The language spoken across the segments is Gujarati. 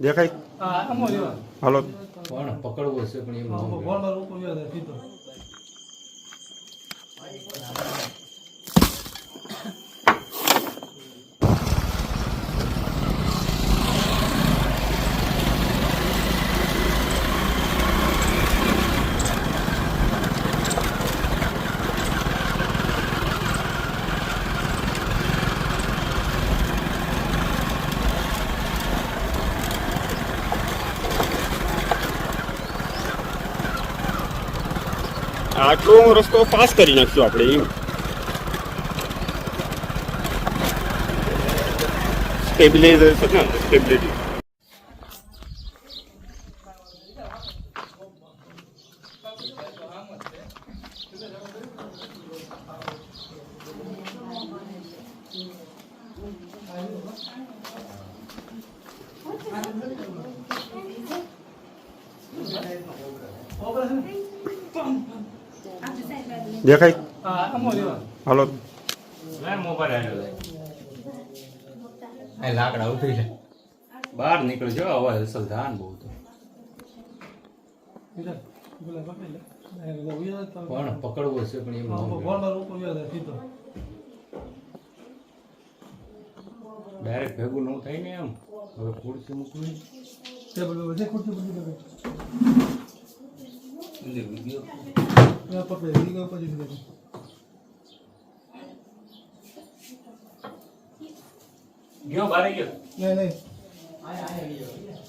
દેખાય. હાલો. પણ પકડવો છે પણ એમ હા, ન ભગવાન મારું ઉપર રહ્યો છે, સીધો. આટલો રસ્તો પાસ કરી નાખશું આપણે એમ સ્ટેબિલાઇઝર છે ને સ્ટેબિલિટી દેખાય હા આમાં રહ્યો. હાલો લાય મોબાઈલ આવ્યો આ લાકડા ઉતરી જાય બહાર નીકળજો અવાજ અસલ ધાન બહુ તો બીજા, પેલા પકડી લે. હા, એટલે ઉયો તો. પણ પકડવો છે પણ એમ હા, ન ભગવાન મારું ઉપર રહ્યો છે, સીધો. ડાયરેક્ટ ભેગું ન થાય ને એમ હવે ખુરશી મૂકવી ટેબલ ઉપર છે, ખુરશી પર હા, પકડી, ઈ ગયો પછી સીધો. ગયો બારે ગયો નહીં, નહીં.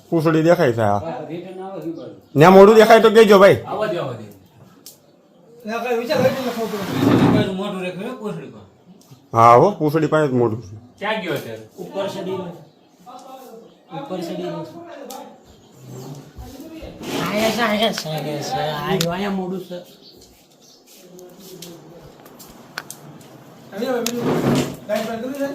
પૂછડી દેખાય છે આ ને મોઢું દેખાય તો કહેજો ભાઈ આવા દે આવા દે ના, કાંઈ વિચાર કરી લખો તો. મોટું રેખ્યું ને પર હા હો પૂછડી પાસે મોડું મોઢું છે ક્યાં ગયો અત્યારે ઉપર સડી ઉપર સડી આયા છે આયા છે આયા મોડું છે હવે હવે બીજું લાઈટ બંધ કરી દે.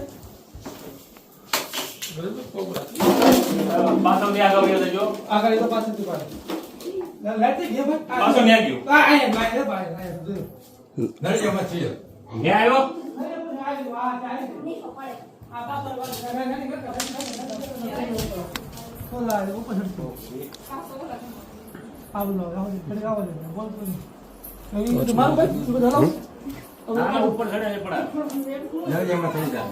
ના, આ, આયા, આયા, આયા, આયા, ઉપર ચડે થઈ જાય.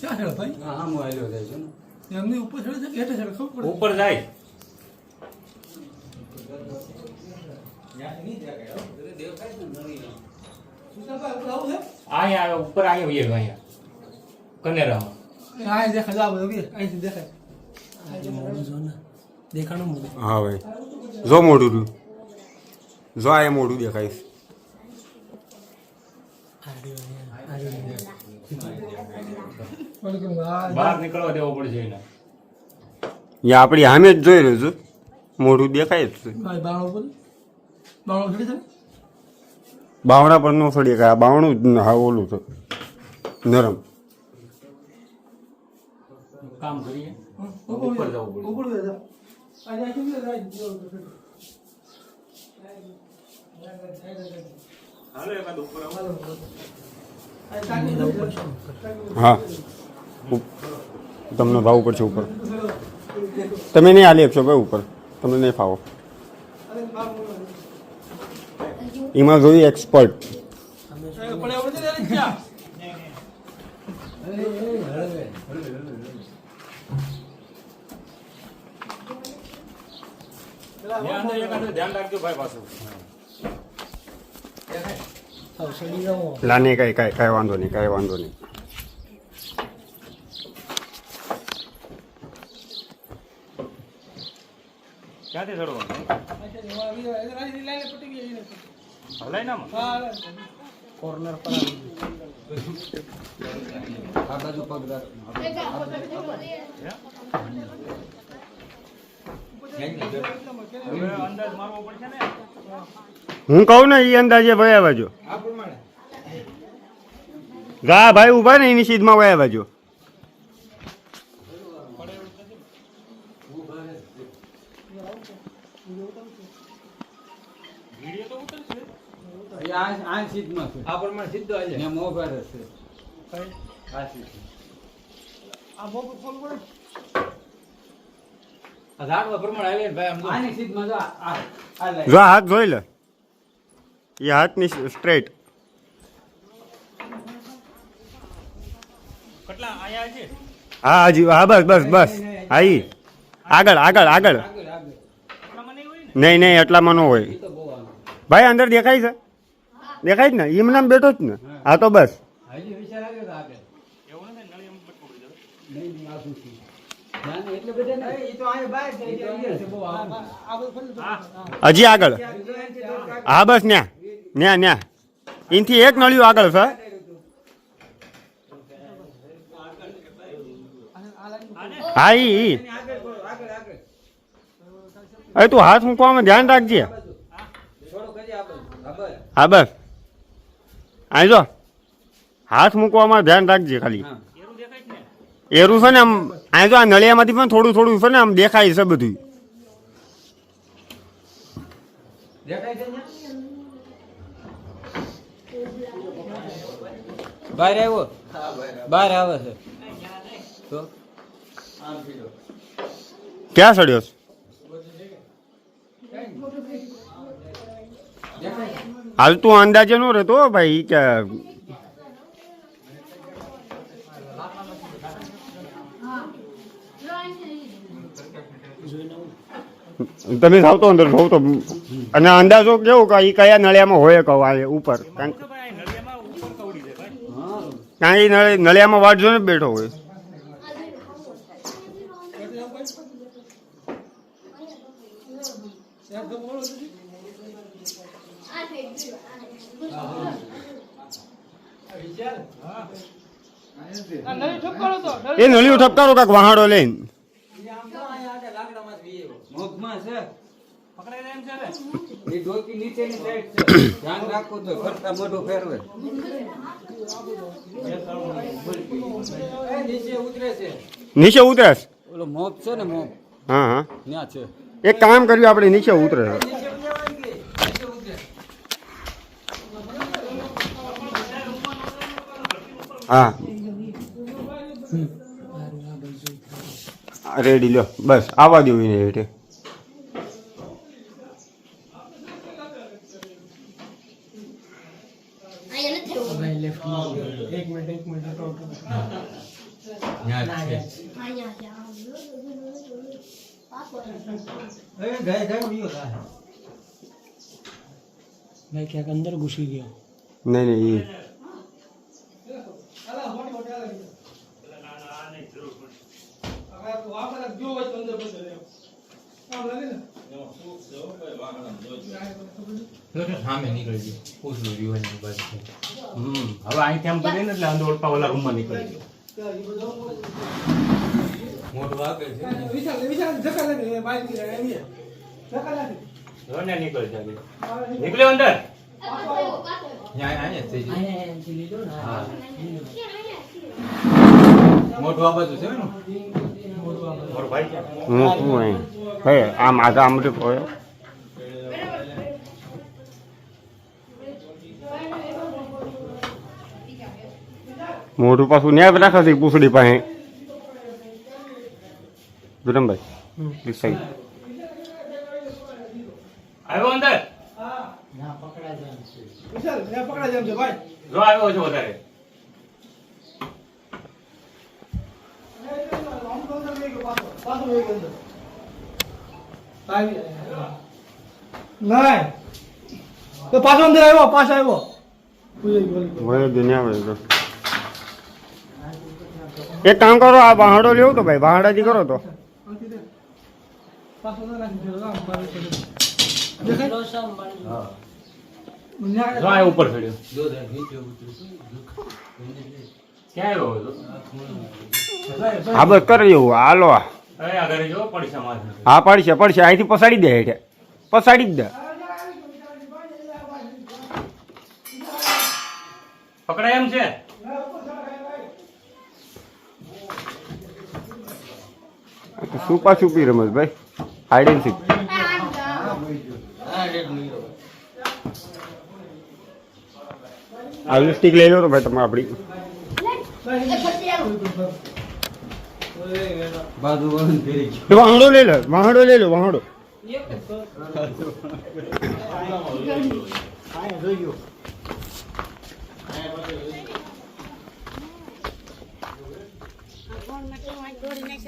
ક્યાં ચડે ભાઈ? હા જાય છે. એમની ઉપર ચડે છે ચડે? ખબર ઉપર જાય. સુશાંતભાઈ, ઉપર આવ્યો એ અહીંયા. કનેરામાં. આયા દેખાય, આવું બધું, અહીંથી દેખાય. આજે જો ને. દેખાણું મોડું હા ભાઈ. જો મોઢું રહ્યું જો આ એ મોઢું દેખાય બહાર નીકળવા દેવો પડશે એને. અહીંયા આપણી સામે જ જોઈ રહ્યું છું મોઢું દેખાય જ છે? બાવણા પર નો સડી આ બાવણું જ હા ઓલું છે નરમ. કામ કરીએ. ઉપર ઉપર જવું પડે. હા. તમને ભાવ પડશે ઉપર. તમે નહીં આલી આપશો ભાઈ ઉપર. તમને નહીં ફાવો. એમાં જોયું એક્સપર્ટ એ પડે એવું નથી ને, ક્યાં? ત્યાં અંદર એકાદું ધ્યાન રાખજો ભાઈ પાછું હવે ચડી જાઓ લાને કઈ કઈ કઈ વાંધો નહીં કાંઈ વાંધો નહીં. ક્યાંથી ચડવાનું. કોર્નર પર આવી આ બાજુ પગ રાખ હવે અંદાજ મારવો પડશે ને હું કહું ને એ અંદાજે ભાઈ બાજુ ગા ભાઈ ઊભા ને, એની સીધમાં વયા બાજુ આ સીધમાં સીધો હશે આ ખોલ પડે પ્રમાણે આવે ને ભાઈ આમ તો. આની સીધમાં જો આ આ લે જો હાથ જોઈ લે. એ હાથની સ્ટ્રેટ કેટલા? આયા છે? હા હજી હા બસ બસ બસ. હા ઈ. આગળ આગળ આગળ. આગળ આગળ. એટલામાં નહીં નહીં નહીં એટલામાં ન હોય. ભાઈ અંદર દેખાય છે? દેખાય જ ને? એમને બેઠો જ ને? હા. તો બસ. હજી આગળ. હા, બસ, ન્યા. ન્યા ન્યા. એનથી એક નળિયું આગળ છે. હા, ઈ હવે તું હાથ મૂકવામાં ધ્યાન રાખજે. હા, બસ. અહીં જો. હાથ મૂકવામાં ધ્યાન રાખજે ખાલી. એરું છે ને આમ અહીં તો આ નળિયામાંથી પણ થોડું થોડું છે ને આમ દેખાય છે બધું. બહાર આવ્યો બહાર આવે છે. તો? ક્યાં સડ્યો હાલ તું અંદાજે નો રહેતો ભાઈ ઈ તમે જાવ તો અંદર જોવ તો અને અંદાજો કેવું કે ઈ કયા નળિયામાં હોય કવા ઉપર? કારણ તો નળિયામાં ઉપર કવડી છે ભાઈ. હા કારણ કે નળી- નળિયામાં વાટજો ને બેઠો હોય. આ નળી ઠપકારો તો એ નળિયું ઠપકારો કાંક વહાડો લઈને. મોગમાં છે? પકડાઈ એમ છે ને? એ ડોકી નીચેની સાઈડ છે. ધ્યાન રાખવું તો ફરતા મોઢો ફેરવે. નીચે ઉતરે છે. નીચે ઉતરે છે? ઓલો મોપ છે ને મોપ? હા હા. ત્યાં છે. એક કામ કર્યું આપણે નીચે ઉતરે છે. નીચે ઉતરેવાય કે નીચે ઉતરે. હા. રેડી લ્યો. બસ આવવા દેવું એને હેઠે ભાઈ લેફ્ટ એક મિનિટ એક મિનિટ હટો, હટો. એ ગાય ગાય ઉડ્યો થાય ભાઈ ક્યાંક અંદર ઘૂસી ગયો નહીં નહીં ઈ અલા મોટી મોટી અલા હવે તું આપણે જો હોય તો અંદર બધે રહેવું. આમ લાગે ને સામે નીકળી ગયો પૂછલું જીવનની બાજુ હમ હવે અહીંથી આમ કરીને એટલે અંદર ઓલપા ઓલા રૂમમાં નીકળી ગયો ત્યાં ઈ બધો મોટું આગળ છે વિશાલ વિશાલ ધક્કા લાગે એ બાઈકથી એમ છે. ધક્કા લાગે જોને નીકળી જાય નીકળ્યો અંદર? મોટું ભાઈ આમ આગા આમ રીતે મોઢું પાછું ન્યાય રાખે છે પૂછડી પાસે. વિરમભાઈ. આવ્યો અંદર? વિશાલ ત્યાં પકડા જેમ છે ભાઈ જો આવ્યો છો વધારે નહીં તો પાછો અંદર આવ્યો પાછો આવ્યો ઉઈ ગયો, ઉઈ ગયો. હોય જ ન્યા હોય તો. એક કામ કરો આ બહાડો લેવો તો ભાઈ બહાડાથી કરો તો પાછો નાખી. દેખાય? હા ઉપર ચડ્યો બસ કરી એવું હાલો હા પડશે પડશે અહીંથી પસાડી દે હેઠે પસાડી જ દે પકડાય એમ છે સુપા છુપી રમત ભાઈ હાઈડ એન્ડ સીક આ લિપસ્ટિક લઈ લો તો ભાઈ તમે આપણી વાહડો લઈ લો વાહડો લઈ લો વાહડો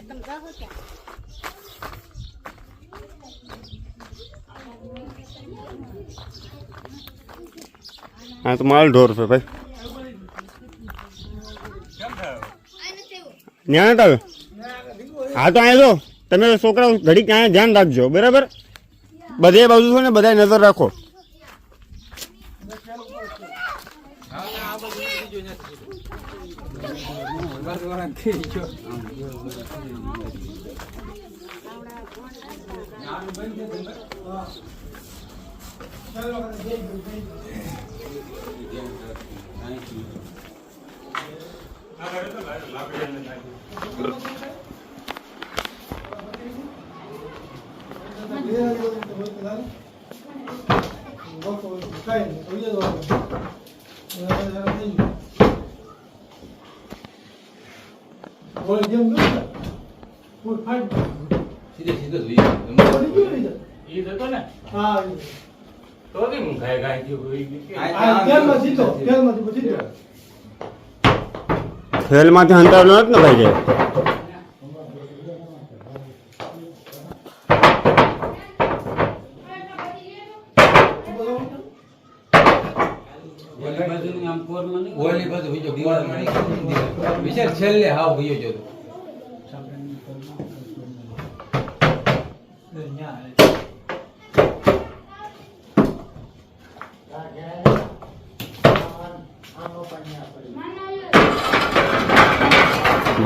તમે કહો ત્યાં હા, તો માલ ઢોર છે ભાઈ. ન્યા આવ્યો? હા, તો અહીંયા જો, તમે છોકરાઓ ઘડી ક્યાંય ધ્યાન રાખજો, બરાબર? બધે બાજુ છો ને બધા નજર રાખો. Thank વળીને ફેરી ગયો સીધે સીધો જ વહી ઈ જતો ને હા તો કેમ ગાય ગાય થયો વહી ગયો? આ તેલમાં સીધો તેલમાંથી હંતાડલો નથી ને ભાઈ જે. ઓલી બાજુની આમ પોરમાં નહીં ઓલી બાજુ વહી ગયો, દીવાલ મારી ગયો. વિચાર છેલ્લે હાવ વહી ગયો તો.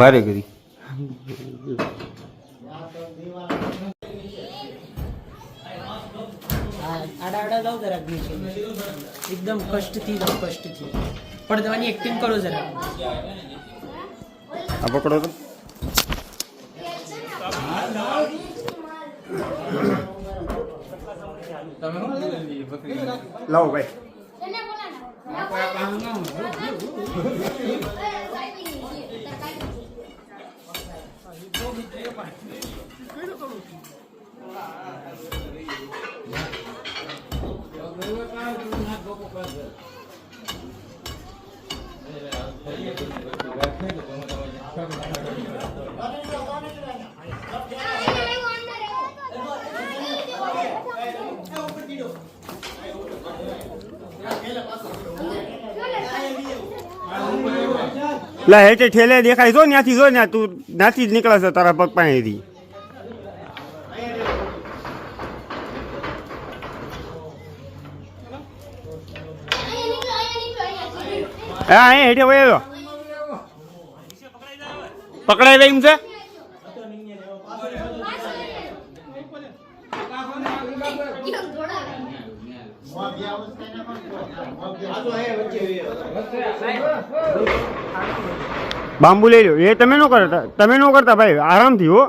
ભારે કરી. આડા આડા જાઓ જરાક નીચે એકદમ કષ્ટથી જાઓ કષ્ટથી. પણ તમારી એક્ટિંગ કરો જરા. આ પકડો તો. લાવો ભાઈ. Yeah. લા, હેઠે ઠેલે દેખાય, જો ત્યાંથી જો ને તું નાથી જ નીકળે છે તારા પગ પાણીથી હા અહીં હેઠે વયો પકડાઈ જાય એમ છે? બાંબુ લઈ લો એ તમે નો કરતા, તમે નો કરતા ભાઈ, આરામથી હો.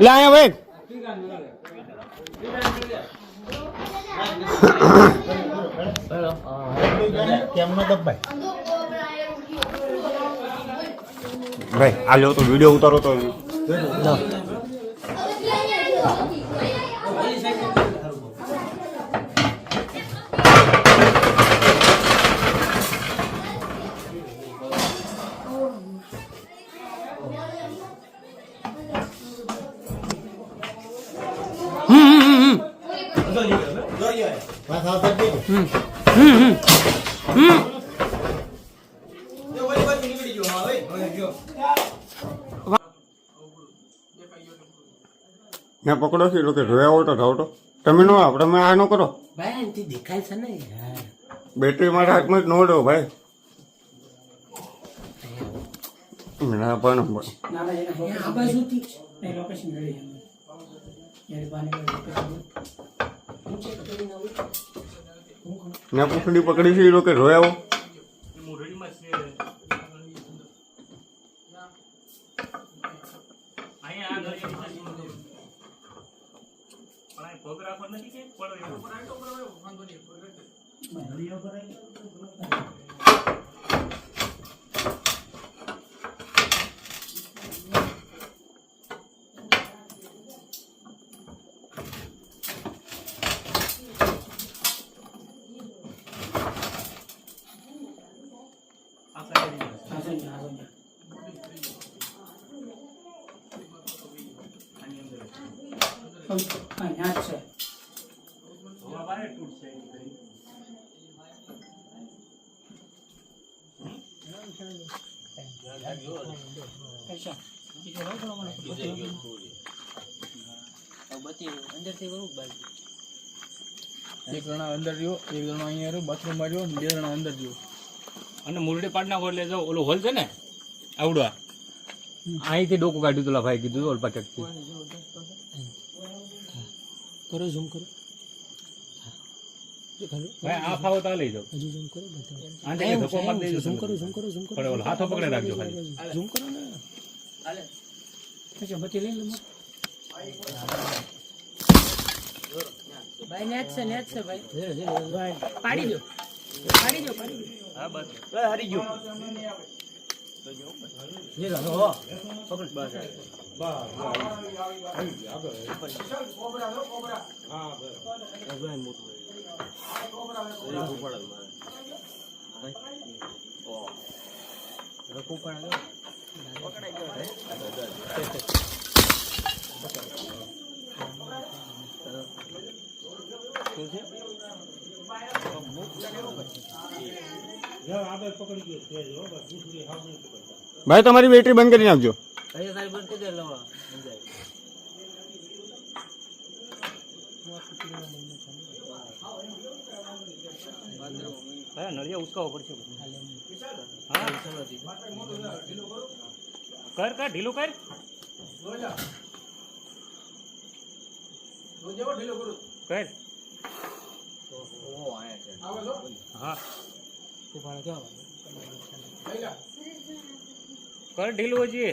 લે, અહીંયા ભાઈ ભાઈ આ લો તો વીડિયો ઉતારો તો ત્યાં પકડો છે એ લોકો જોયા હોય તો ધાવતો તો. તમે નો આવો તમે આ નો કરો. ભાઈ એનાથી દેખાય છે ને બેટરી મારા હાથમાં જ નો દો ભાઈ. ના પણ આ બાજુથી જ. લોકેશન મળી યાર પાણી ઊંચે કરીને આવું? ત્યાં પૂછડી પકડી છે એ લોકો છે. અહીંયા આ ઘરે રાખવા નથી કે પડો એવો અંદર હા ત્યાં જ છે હવા બહાર તૂટશે એની કરી અચ્છા એક જણા અંદર રહ્યો એક જણા અહીંયા રહ્યો બાથરૂમમાં રહ્યો બે જણા અંદર રહ્યો અને મુરડી પાડ નાખો એટલે જો ઓલો હોલ છે ને આવડવા અહીંથી ડોકું કાઢ્યું તુલા ભાઈ કીધું ઓલ પાકેટથી કરો ઝૂમ કરો જાઓ ઝૂમ કરો ઝૂમ કરો ઝૂમ કરો હાથો પકડે રાખજો ઝૂમ કરો ને બત્તી લઈ લો ભાઈ નેટ છે નેટ છે ભાઈ પાડી દો પાડી દો પાડી દો હા બસ ભાઈ તમારી બેટરી બંધ કરી નાખજો. નળિયા ઉચકાવો પડશે. હા? કર કર ઢીલું કર. કર. હા. કર ઢીલું હજી.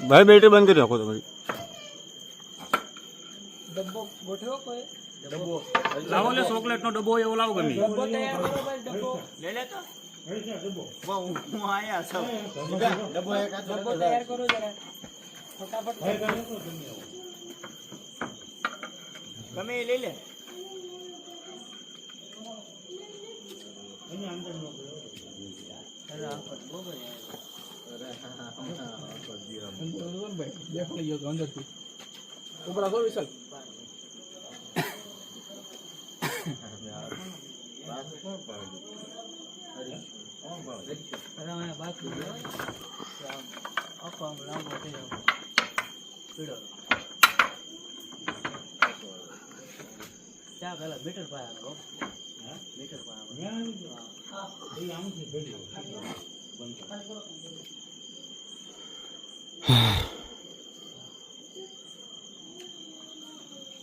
ભાઈ બેટરી બંધ કરી નાખો તમારી ડબ્બો ગોઠવ્યો કોઈ? લાવો લે ચોકલેટ નો ડબ્બો એવો લાવો ગમી. ડબ્બો તૈયાર કરો ભાઈ ડબ્બો. ડબ્બો. તૈયાર કરો જરા. ફટાફટ દેખાડી ગયો તો અંદરથી ઉપર આવો વિશાલ બેટરી રાખજો અહીં. હા વિરમભાઈ ડબ્બો આપજો ને તમારો ક્યાં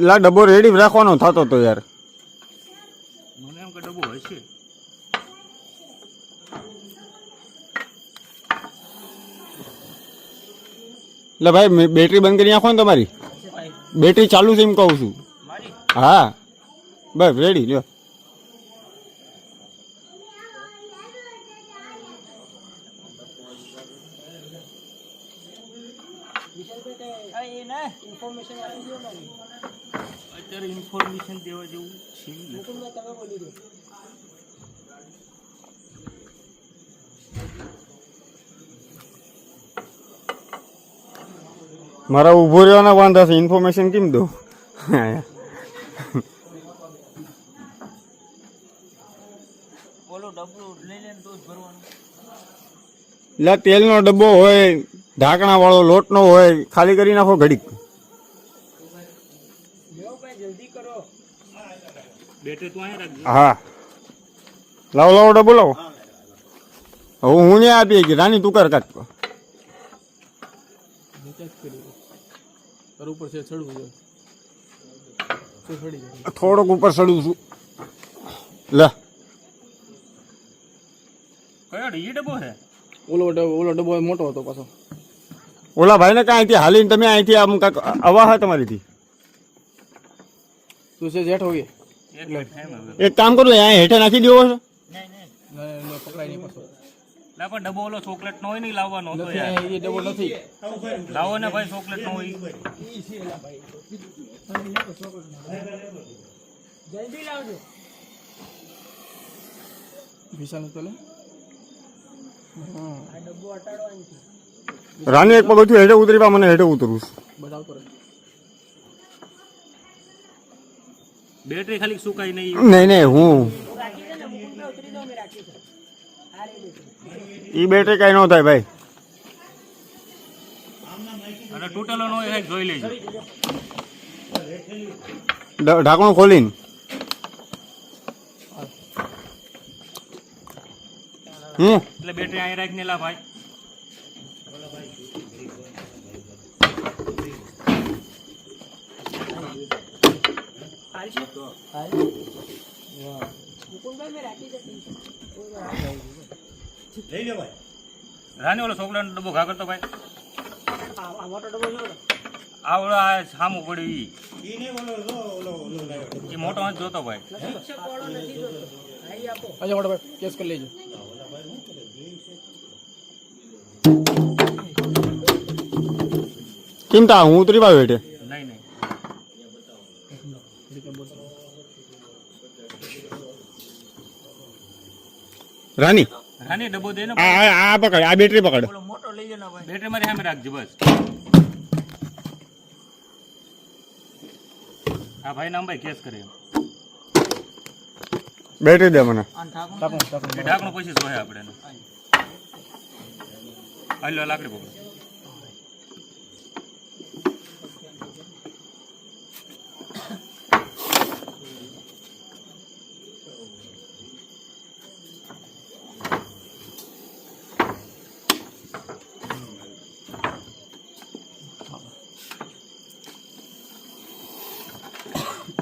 લા ડબ્બો. રેડી રાખવાનો થતો તો યાર. મને એમ કે ડબ્બો હશે. એટલે ભાઈ બેટરી બંધ કરી નાખો ને તમારી. બેટરી ચાલુ છે એમ કહું છું. હા. બસ રેડી જો દેવા જેવું છે મારા ઊભો રહેવાના વાંધા છે. ઇન્ફોર્મેશન કેમ દઉં? એટલે તેલનો ડબ્બો હોય ઢાંકણા વાળો લોટનો હોય ખાલી કરી નાખો ઘડીક. બેટરી તું અહીંયા રાખજો. હા. લાવો લાવો ડબ્બો લાવો. હવે હું ને આપી કે રાની તું કર કાઢ ઉપર છે ચડવું થોડોક ઉપર ચડું છું. લે. કયો ઈ ડબ્બો છે? ઓલો ડબ્બો ઓલો ડબ્બો મોટો હતો પાછો. ઓલા ભાઈને કાંઈ અહીંથી હાલીને તમે અહીંથી આમ કાંક અવાહ હા તમારીથી. તું છે જેઠ હોઈએ. એક કામ કરું અહીંયા હેઠે નાખી દેવો છે પણ ઓલો ચોકલેટ નો હોય નહીં લાવવાનો હતો નથી યાર. એ ડબ્બો નથી. લાવો ને ભાઈ ચોકલેટ નો હોય. જલ્દી લાવજો. વિશાલ તો લે. રાની એક પગ હેઠે ઉતરી પા મને હેઠે ઉતરવું છું. બેટરી ખાલી સુકાઈ નહીં. નહીં નહીં હું. ઈ બેટરી કાંઈ ન થાય ભાઈ. અને તૂટેલો નો હોય જોઈ લેજો. ઢાંકણું ખોલીને. હમ? એટલે બેટરી અહીં રાખીને લા ભાઈ. હાલશે મુકુંદભાઈ મેં રાખી છે રાની ઓલો ચોકલેટ નો ડબ્બો ઘા કરતો ભાઈ. મોટો ડબ્બો જો આ આ સામું પડ્યું ઈ. એ મોટો નથી જોતો ભાઈ. શિક્ષક વાળો નથી જોતો ભાઈ આપો અચ્છા મોટા ભાઈ કેસ કરી લેજો. કેમ તા હું ઉતરી પાવ હેઠે નહીં નહીં રાની. રાની ડબ્બો દે ને આ આ પકડ આ બેટરી પકડ. મોટો લઈ જાય ભાઈ. બેટરી મારી સામે રાખજો બસ. આ ભાઈ નામ ભાઈ કેસ કરે. બેટરી દે મને. ઢાંકણું પછી જોહે આપણે હાલો લાકડી પકડો.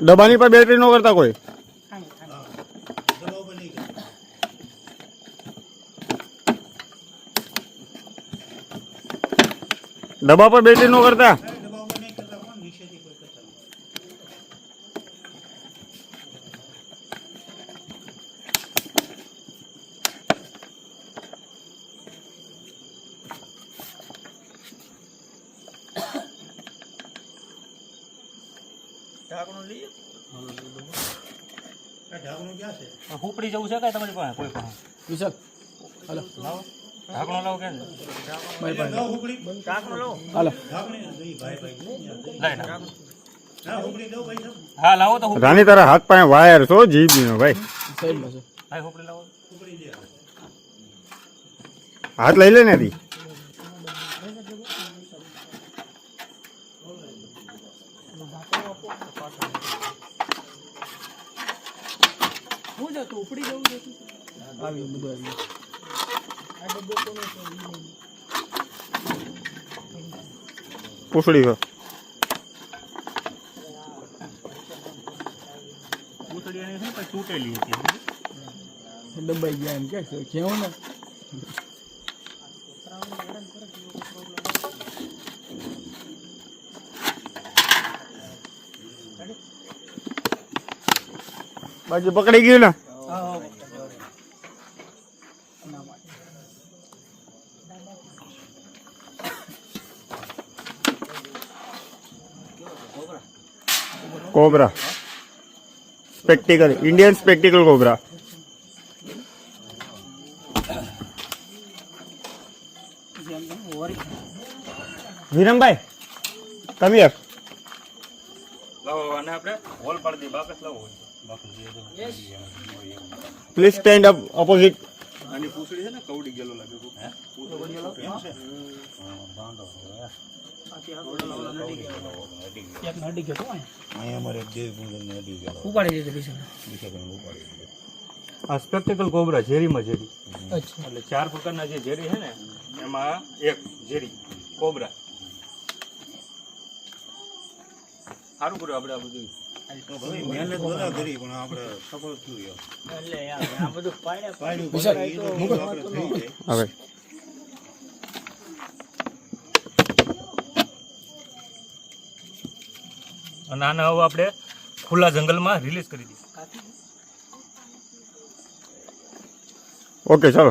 ડબ્બાની પર બેટરી નો કરતા કોઈ? ડબ્બા પર બેટરી નો કરતા? ઉપડી જવું છે કે તમારી પાસે? કોઈ પાસે વિશાલ હાલો. ઢાંકણું લાવો કે? હાલો. હા લાવો તો. રાની તારા હાથ પાસે વાયર છો જીબી નો ભાઈ. છે. લાવો. હાથ લઈ લે ને તી પૂછડી હોય. દબાઈ ગયા એમ કે બાજુ પકડી ગયું ને? Cobra spectacle Indian spectacle cobra Virambhai come here લાવો અને આપણે હોલ પાડી દઈએ બાકસ લાવો બાકસ પ્લીઝ સ્ટેન્ડ અપ ઓપોઝિટ આની પૂછડી છે ને કવડી ગયેલો લાગે કોક. હે એક નડી ગયો તો અહીંયા ઉપાડી દીધો આ સ્પેક્ટિકલ કોબરા ઝેરીમાં ઝેરી. અચ્છા. એટલે ચાર પ્રકારના જે ઝેરી છે ને એમાં એક ઝેરી કોબરા. સારું કર્યું આપણે આ બધું. હવે અને આને હવે આપણે ખુલ્લા જંગલમાં રિલીઝ કરી દઈએ ઓકે ચાલો.